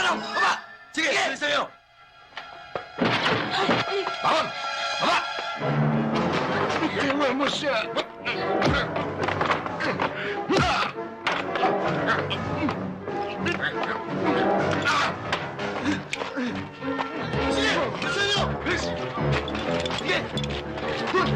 Lang! Baba! Sige, bilisan nyo! Bangon! Baba! Iwan mo siya! Sige! Bilis! Sige! Sige!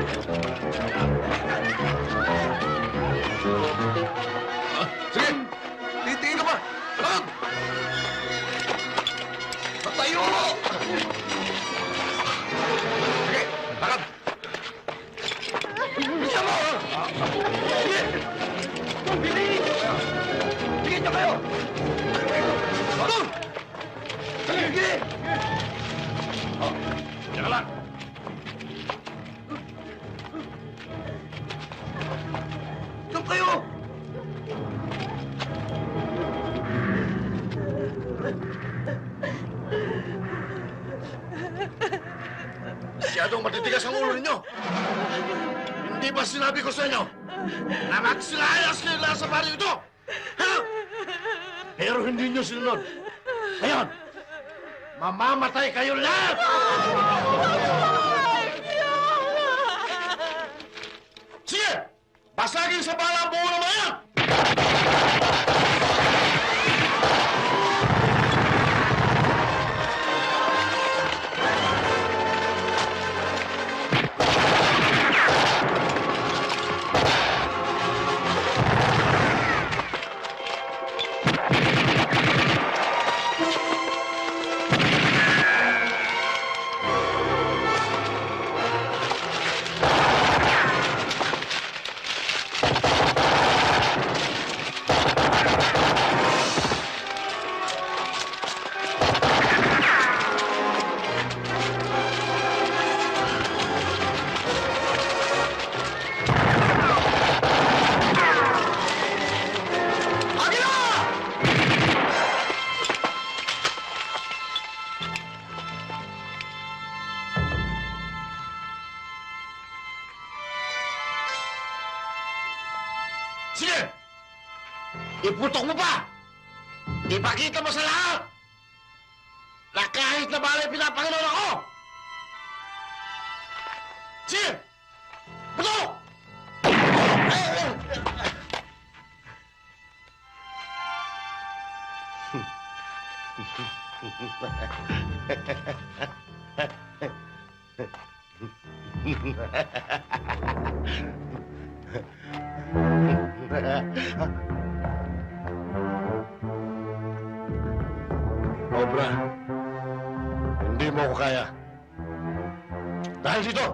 Masyadong matitigas ang ulo ninyo. Hindi ba sinabi ko sa inyo na magsilayas kayo lahat sa baryo ito? Ha? Pero hindi nyo sinunod. Ngayon, mamamatay kayo lahat! Sige! Basagin sa bala ang buo mga yan! Kahit na balay pinapanginoon ako! Sige! Putok! Obra, mo ako kaya. Dahil dito!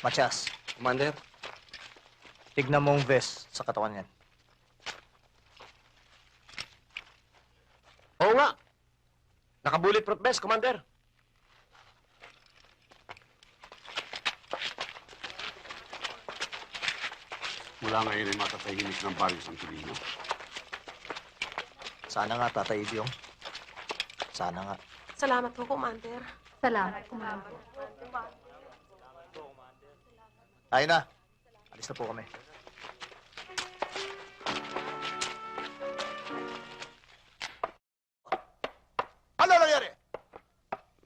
Matias, Commander, tignan mo ang vest sa katawan niyan. Oo nga. Naka-bulletproof vest, Commander. Mula ngayon ay matatahimik ng baryo San Pilino. Sana nga, Tatay Idyong. Sana nga. Salamat po, Commander. Salamat, Commander. Tayo na. Alis na po kami.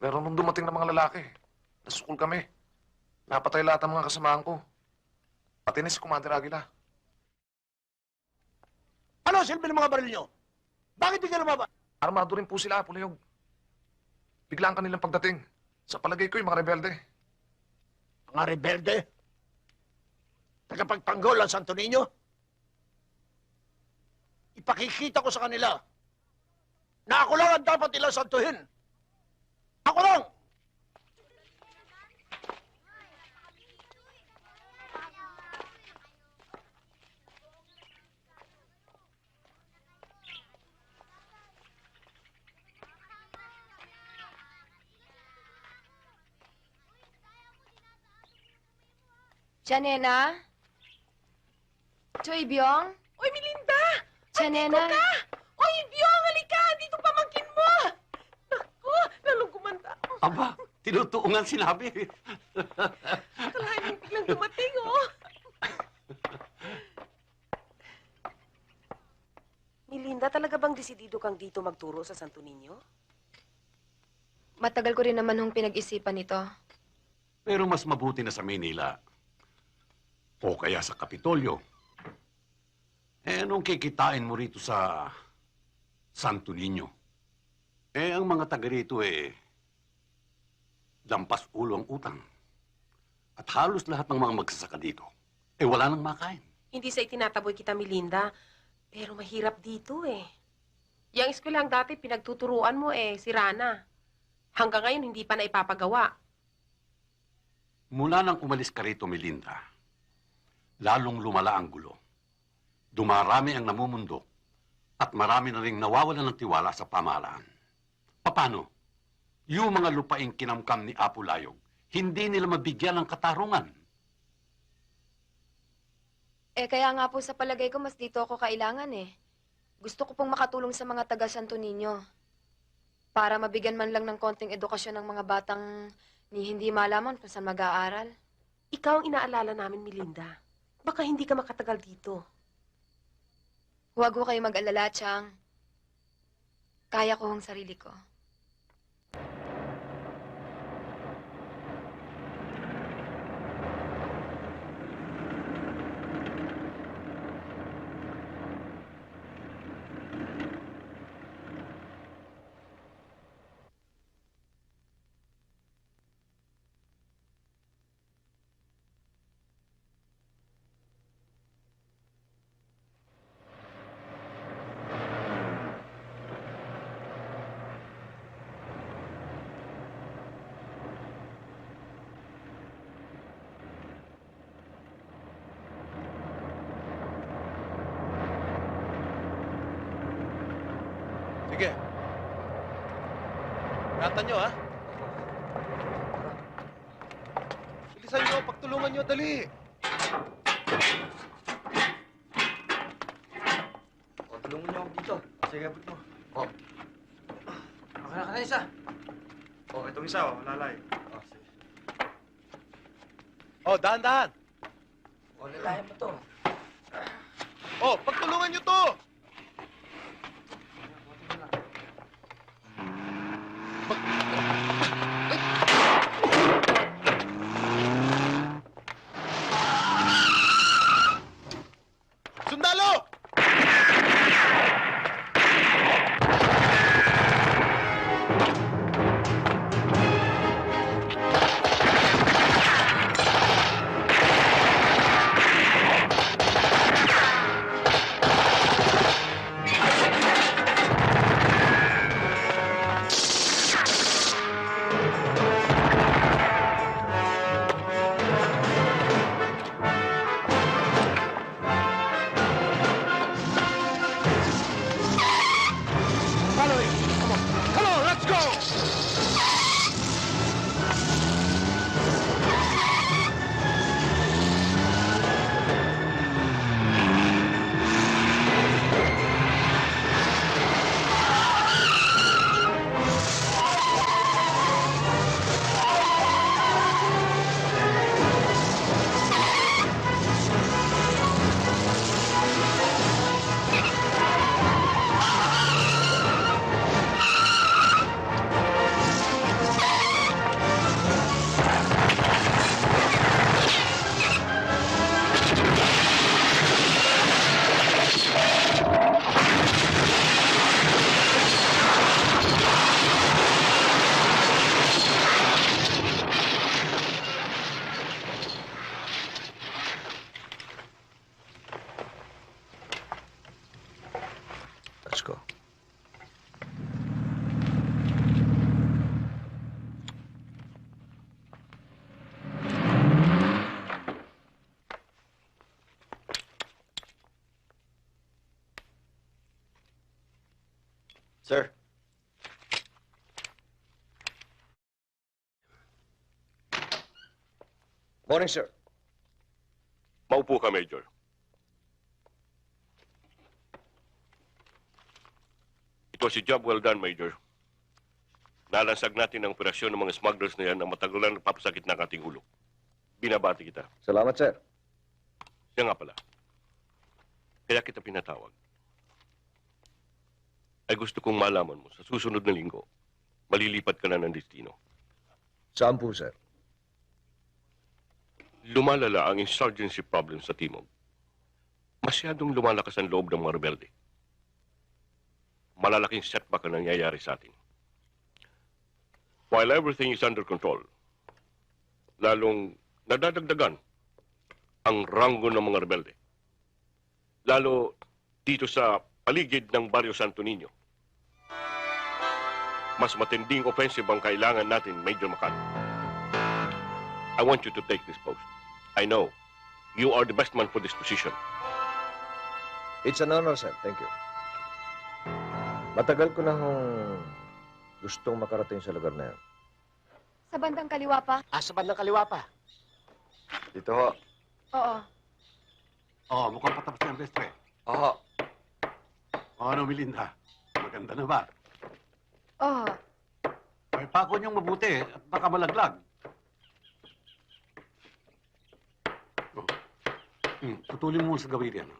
Meron nung dumating na mga lalaki. Nasukol kami. Napatay lahat ang mga kasamahan ko. Pati na si Commander Aguila. Ano silbi ng mga baril nyo? Bakit di ka lumaban? Armado rin po sila, Pulayog. Bigla ang kanilang pagdating. Sa palagay ko, yung mga rebelde. Mga rebelde? Tagapagtanggol ang Santo Niño? Ipakikita ko sa kanila na ako lang ang dapat nilang santuhin ako lang! Janena? Joy Byong? Oy, Melinda! Janena? Andito ka! Aba, tinutuungan sinabi. Kalahin biglang dumating, oh. Melinda, talaga bang desidido kang dito magturo sa Santo Niño? Matagal ko rin naman hong pinag-isipan ito. Pero mas mabuti na sa Manila. O kaya sa Kapitolyo. Eh, anong kikitain mo rito sa Santo Niño? Eh, ang mga taga rito eh, lampas ulo ang utang. At halos lahat ng mga magsasaka dito, eh wala nang makain. Hindi sa itinataboy kita, Melinda. Pero mahirap dito, eh. Yang eskwelahan dati pinagtuturuan mo, eh, si Rana. Hanggang ngayon, hindi pa na ipapagawa. Mula nang umalis ka rito, Melinda, lalong lumala ang gulo. Dumarami ang namumundo at marami na rin nawawalan ng tiwala sa pamahalaan. Paano? Yung mga lupaing kinamkam ni Apo Layog, hindi nila mabigyan ng katarungan. Eh kaya nga po sa palagay ko mas dito ako kailangan eh. Gusto ko pong makatulong sa mga taga Santo Niño. Para mabigyan man lang ng konting edukasyon ng mga batang ni hindi malaman kung saan mag-aaral. Ikaw ang inaalala namin, Melinda. Baka hindi ka makatagal dito. Huwag ho kayo mag-alala, Chang. Kaya ko hong sarili ko. Sige. Ingatan nyo, ha? Bilisan nyo, pagtulungan nyo, dali. O, tulungan niyo ako dito. Sige, abot mo. O. Baka na ka na isa. Oh, itong isa, oh, lalay. Oh, sige. Oh, dahan-dahan. O, lalayan mo to. Oh, pagtulungan nyo to! Sir. Morning, sir. Maupo ka, Major. Ito si job well done, Major. Nalansag natin ang operasyon ng mga smugglers na yan na matagal na nagpapasakit ng ating ulo. Binabati kita. Salamat, sir. Siya nga pala. Kaya kita pinatawag. Ay gusto kong malaman mo, sa susunod na linggo, malilipat ka na ng destino. Saan po, sir? Lumalala ang insurgency problem sa Timog. Masyadong lumalakas ang loob ng mga rebelde. Malalaking setback ang nangyayari sa atin. While everything is under control, lalong nadadagdagan ang ranggo ng mga rebelde. Lalo dito sa paligid ng Barrio Santo Niño. Mas matinding offensive ang kailangan natin, Major Macan. I want you to take this post. I know you are the best man for this position. It's an honor, sir. Thank you. Matagal ko na hong gustong makarating sa lugar na yan. Sa bandang kaliwa pa? Ah, sa bandang kaliwa pa. Dito ho. Oo. Oh, mukhang patapos na ang bestre. Oo. Ano, Melinda? Maganda na ba? Oo. May pako niyong mabuti at baka malaglag. Oh. Hmm, putulin mo sa gawin yan.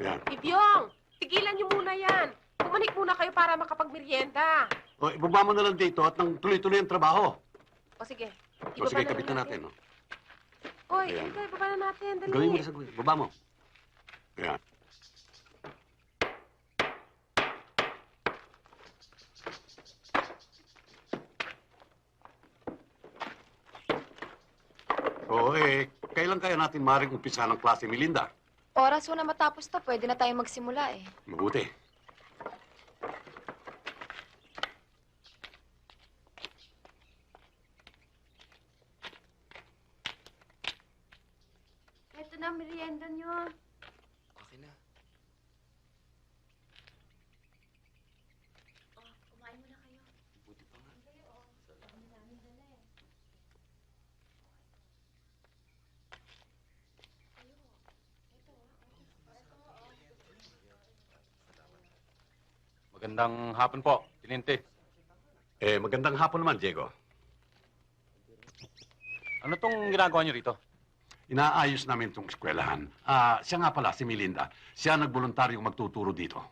Ayan. Bibyong, tigilan niyo muna yan. Pumanik muna kayo para makapagmerienda. O, ibaba mo na lang dito at nang tuloy-tuloy ang trabaho. O sige. O, sige, kapitan natin. Oh. Oy, Ayan. ikaw, ibaba na natin. Dali. Gawin mo sa gawin. Baba mo. Ayan. Oo, eh, kailan kaya natin maring umpisa ng klase, Melinda? Oras mo na matapos to, pwede na tayo magsimula eh. Mabuti. Ito na, merienda nyo. Okay na. Magandang hapon po, Tininte. Eh, magandang hapon naman, Diego. Ano tong ginagawa niyo rito? Inaayos namin itong eskwelahan. Ah, siya nga pala, si Melinda. Siya nagboluntaryong magtuturo dito.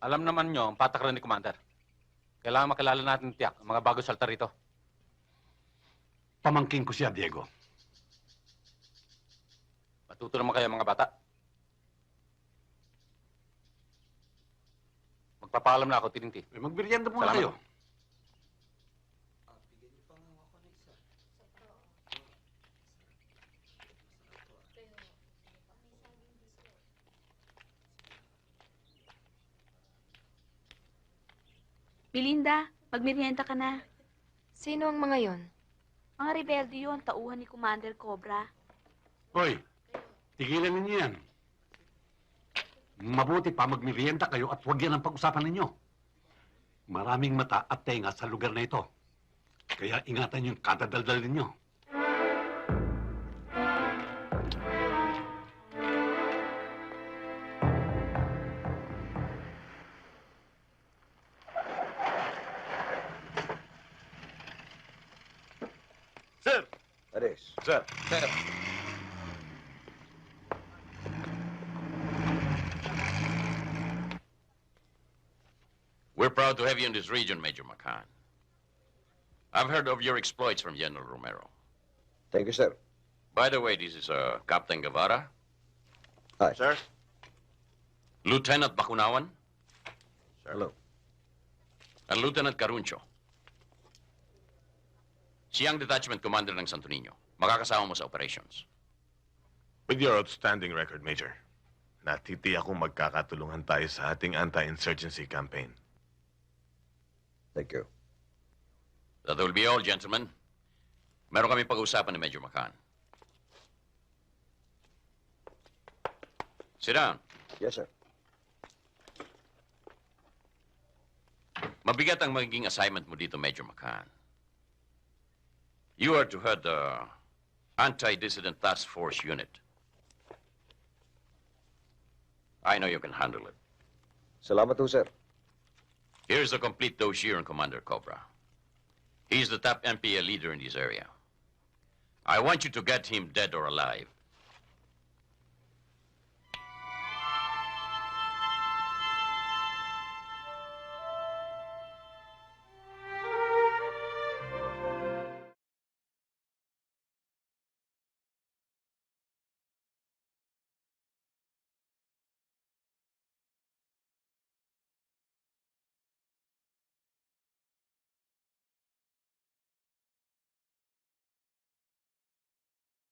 Alam naman niyo ang patakaran ni Commander. Kailangan makilala natin tiyak ang mga bago salta rito. Pamangking ko siya, Diego. Matuto naman kayo mga bata. Magpapaalam na ako, Tininti. Eh, magbiryenda muna Salamat. kayo. Belinda, magmerienda ka na. Sino ang mga yon? Mga rebelde yun, tauhan ni Commander Cobra. Hoy, tigilan ninyo yan. Mabuti pa magmerienda kayo at huwag yan ang pag-usapan ninyo. Maraming mata at tenga sa lugar na ito. Kaya ingatan yung kadadaldal ninyo. Sir! Aris. Sir! Sir, to have you in this region, Major McCann. I've heard of your exploits from General Romero. Thank you, sir. By the way, this is uh, Captain Guevara, Hi. Sir? Lieutenant Bakunawan, Hello. and Lieutenant Caruncho. Siyang detachment commander ng Santo Niño. Makakasama mo sa operations. With your outstanding record, Major, natitiyak kong magkakatulungan tayo sa ating anti-insurgency campaign. Thank you. That will be all, gentlemen. Meron kami pag-uusapan ni Major McCann. Sit down. Yes, sir. Mabigat ang magiging assignment mo dito, Major McCann. You are to head the Anti-Dissident Task Force Unit. I know you can handle it. Salamat ho, sir. Here's the complete dossier on Commander Cobra. He's the top MPA leader in this area. I want you to get him dead or alive.